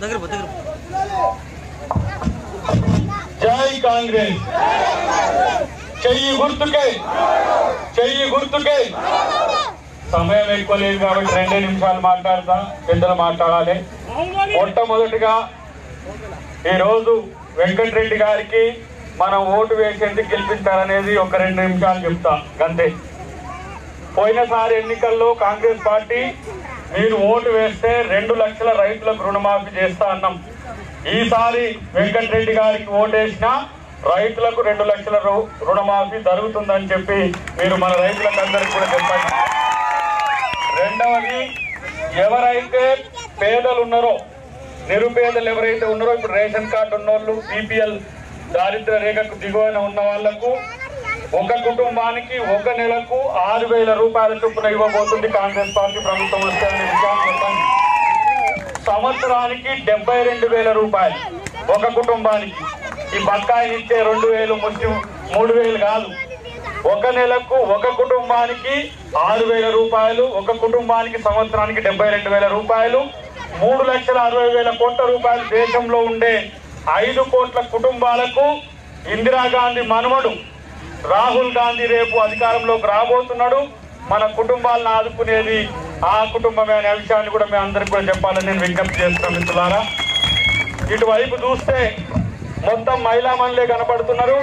దగ్గర పో, దగ్గర జై కాంగ్రెస్. చెయ్యి గుర్తుకే చెయ్యి గుర్తుకే. సమయం ఎక్కువ లేదు కాబట్టి రెండే నిమిషాలు మాట్లాడతా పెద్దలు మాట్లాడాలి. మొట్టమొదటిగా ఈరోజు వెంకటరెడ్డి గారికి మనం ఓటు వేసేందుకు గెలిపించాలనేది ఒక రెండు నిమిషాలు చెప్తా అంతే. పోయినసారి ఎన్నికల్లో కాంగ్రెస్ పార్టీ మీరు ఓటు వేస్తే రెండు లక్షల రైతులకు రుణమాఫీ చేస్తా అన్నాం. ఈసారి వెంకటరెడ్డి గారికి ఓటేసినా రైతులకు రెండు లక్షల రు- రుణమాఫీ జరుగుతుందని చెప్పి మీరు మన రైతులకు అందరికీ కూడా చెప్పండి. రెండవది ఎవరైతే పేదలు ఉన్నారో నిరుపేదలు ఎవరైతే ఉన్నారో ఇప్పుడు రేషన్ కార్డు ఉన్నోళ్ళు బీపీఎల్ దారిద్ర రేఖకు దిగువన ఉన్న వాళ్ళకు ఒక కుటుంబానికి ఒక నెలకు ఆరు వేల రూపాయల చొప్పున ఇవ్వబోతుంది కాంగ్రెస్ పార్టీ ప్రభుత్వం వస్తే సంవత్సరానికి డెబ్బై రెండు వేల రూపాయలు ఒక కుటుంబానికి. ఈ బకాయిలు ఇచ్చే రెండు వేలు ముస్లిం మూడు వేలు కాదు. ఒక నెలకు ఒక కుటుంబానికి ఆరు వేల రూపాయలు ఒక కుటుంబానికి సంవత్సరానికి డెబ్బై రెండు వేల రూపాయలు మూడు లక్షల అరవై వేల కోట్ల రూపాయలు దేశంలో ఉండే ఐదు కోట్ల కుటుంబాలకు ఇందిరాగాంధీ మనుమడు రాహుల్ గాంధీ రేపు అధికారంలోకి రాబోతున్నాడు. మన కుటుంబాలను ఆదుకునేది ఆ కుటుంబమే అనే విషయాన్ని కూడా మేము అందరికి కూడా చెప్పాలని నేను విజ్ఞప్తి చేస్తున్నాను మిత్రులారా. ఇటువైపు చూస్తే మొత్తం మహిళా మనులే కనపడుతున్నారు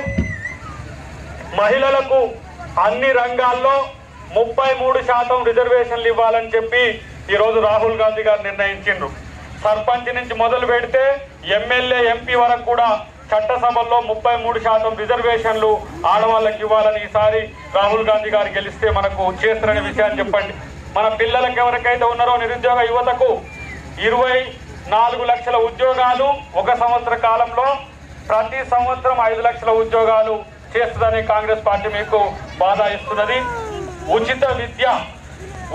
మహిళలకు అన్ని రంగాల్లో ముప్పై మూడు శాతం రిజర్వేషన్లు ఇవ్వాలని చెప్పి ఈరోజు రాహుల్ గాంధీ గారు నిర్ణయించిండ్రు. సర్పంచ్ నుంచి మొదలు పెడితే ఎమ్మెల్యే ఎంపీ వరకు కూడా చట్టసభల్లో ముప్పై మూడు శాతం రిజర్వేషన్లు ఆడవాళ్ళకి ఇవ్వాలని ఈసారి రాహుల్ గాంధీ గారు గెలిస్తే మనకు చేస్తారనే విషయాన్ని చెప్పండి. మన పిల్లలకు ఎవరికైతే ఉన్నారో నిరుద్యోగ యువతకు ఇరవై నాలుగు లక్షల ఉద్యోగాలు ఒక సంవత్సర కాలంలో ప్రతి సంవత్సరం ఐదు లక్షల ఉద్యోగాలు చేస్తుందని కాంగ్రెస్ పార్టీ మీకు బాధ ఇస్తున్నది. ఉచిత విద్య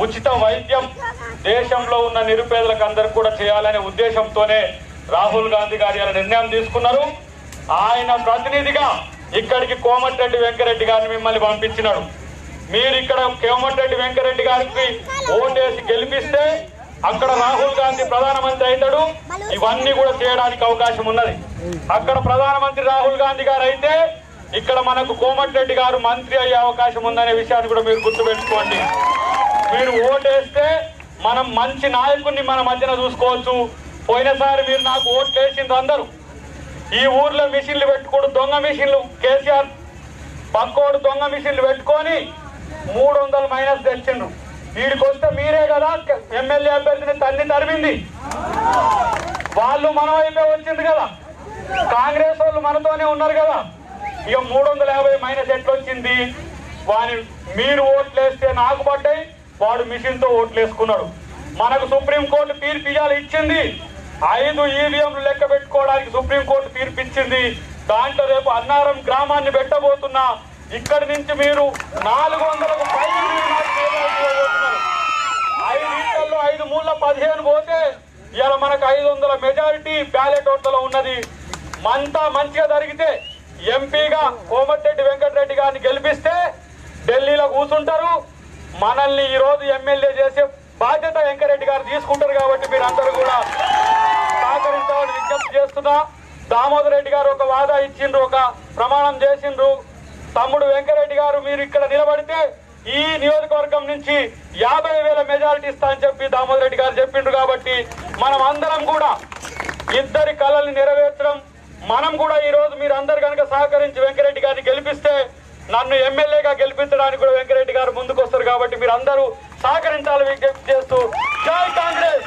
ఉచిత వైద్యం దేశంలో ఉన్న నిరుపేదలకు అందరు కూడా చేయాలనే ఉద్దేశంతోనే రాహుల్ గాంధీ గారు ఇలా నిర్ణయం తీసుకున్నారు. ఆయన ప్రతినిధిగా ఇక్కడికి కోమటిరెడ్డి వెంకరెడ్డి గారిని మిమ్మల్ని పంపించినాడు. మీరు ఇక్కడ కోమటిరెడ్డి వెంకరెడ్డి గారికి ఓటేసి గెలిపిస్తే అక్కడ రాహుల్ గాంధీ ప్రధానమంత్రి అవుతాడు ఇవన్నీ కూడా చేయడానికి అవకాశం ఉన్నది. అక్కడ ప్రధానమంత్రి రాహుల్ గాంధీ గారు అయితే ఇక్కడ మనకు కోమటిరెడ్డి గారు మంత్రి అయ్యే అవకాశం ఉందనే విషయాన్ని కూడా మీరు గుర్తుపెట్టుకోండి. మీరు ఓటేస్తే మనం మంచి నాయకుడిని మన మధ్యన చూసుకోవచ్చు. పోయినసారి మీరు నాకు ఓట్లు వేసిండ్రు అందరూ. ఈ ఊర్లో మిషన్లు పెట్టుకోడు దొంగ మిషన్లు కేసీఆర్ పక్కోడు దొంగ మిషన్లు పెట్టుకొని మూడు వందల మైనస్ తెచ్చిండ్రు. వీడికి వస్తే మీరే కదా ఎమ్మెల్యే అభ్యర్థిని తన్ని తరిమింది. వాళ్ళు మన వైపే వచ్చింది కదా. కాంగ్రెస్ వాళ్ళు మనతోనే ఉన్నారు కదా. ఇక మూడు వందల యాభై మైనస్ ఎట్లా వచ్చింది వాని మీరు ఓట్లు వేస్తే నాకు పడ్డాయి వాడు మిషన్తో ఓట్లు వేసుకున్నాడు మనకు సుప్రీంకోర్టు తీర్పు ఇచ్చింది. ఐదు ఈవీఎంలు లెక్క పెట్టుకోవడానికి సుప్రీంకోర్టు తీర్పించింది దాంట్లో రేపు అన్నారం గ్రామాన్ని పెట్టబోతున్నా. ఇక్కడి నుంచి మీరు నాలుగు వందలకు పైన ఐదు ఈటల్లో ఐదు మూల పదిహేను పోతే ఇలా మనకు ఐదు వందల మెజారిటీ బ్యాలెట్ ఓట్లలో ఉన్నది. మంతా మంచిగా జరిగితే ఎంపీగా కోమటిరెడ్డి వెంకటరెడ్డి గారిని గెలిపిస్తే ఢిల్లీలో కూర్చుంటారు. మనల్ని ఈరోజు ఎమ్మెల్యే చేసే బాధ్యత వెంకరెడ్డి గారు తీసుకుంటారు కాబట్టి మీరు అందరూ కూడా విజ్ఞప్తి చేస్తున్నా. దామోదర్ రెడ్డి గారు ఒక వాదా ఇచ్చిండ్రు ఒక ప్రమాణం చేసిండ్రు. తమ్ముడు వెంకరెడ్డి గారు మీరు ఇక్కడ నిలబడితే ఈ నియోజకవర్గం నుంచి యాభై వేల మెజారిటీ ఇస్తా అని చెప్పి దామోదర్ రెడ్డి గారు చెప్పిండ్రు కాబట్టి మనం అందరం కూడా ఇద్దరి కళల్ని నెరవేర్చడం మనం కూడా ఈ రోజు మీరు అందరు కనుక సహకరించి వెంకరెడ్డి గారిని గెలిపిస్తే నన్ను ఎమ్మెల్యేగా గెలిపించడానికి కూడా వెంకరెడ్డి గారు ముందుకు వస్తారు కాబట్టి మీరు అందరూ సహకరించాలని విజ్ఞప్తి చేస్తూ జై కాంగ్రెస్!